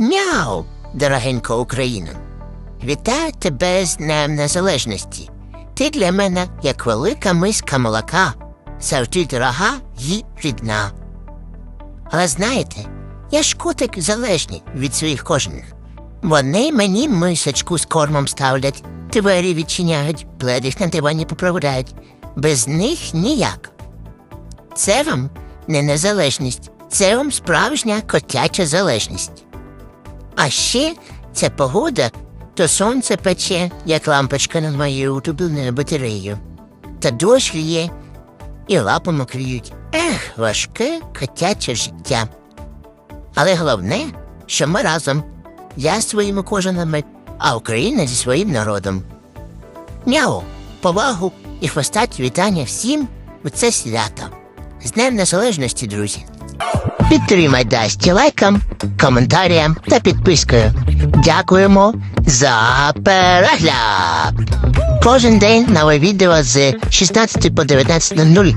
Мяу, дорогенька Україна. Вітаю тебе з Днем Незалежності. Ти для мене як велика миска молока, завжди дорога і рідна. Але знаєте, я ж котик залежний від своїх кожних. Вони мені мисочку з кормом ставлять, двері відчиняють, пледих на дивані поправляють. Без них ніяк. Це вам не незалежність, це вам справжня котяча залежність. А ще ця погода, то сонце пече, як лампочка над моєю утопленою батареєю. Та дощ лє, і лапи мокріють. Ех, важке котяче життя. Але головне, що ми разом. Я зі своїми кожанами, а Україна зі своїм народом. Мяу, повагу і хвостаті вітання всім у це свято. З Днем Незалежності, друзі. Підтримай Дасті лайком, коментарієм та підпискою. Дякуємо за перегляд! Кожен день нове відео з 16 по 19.00.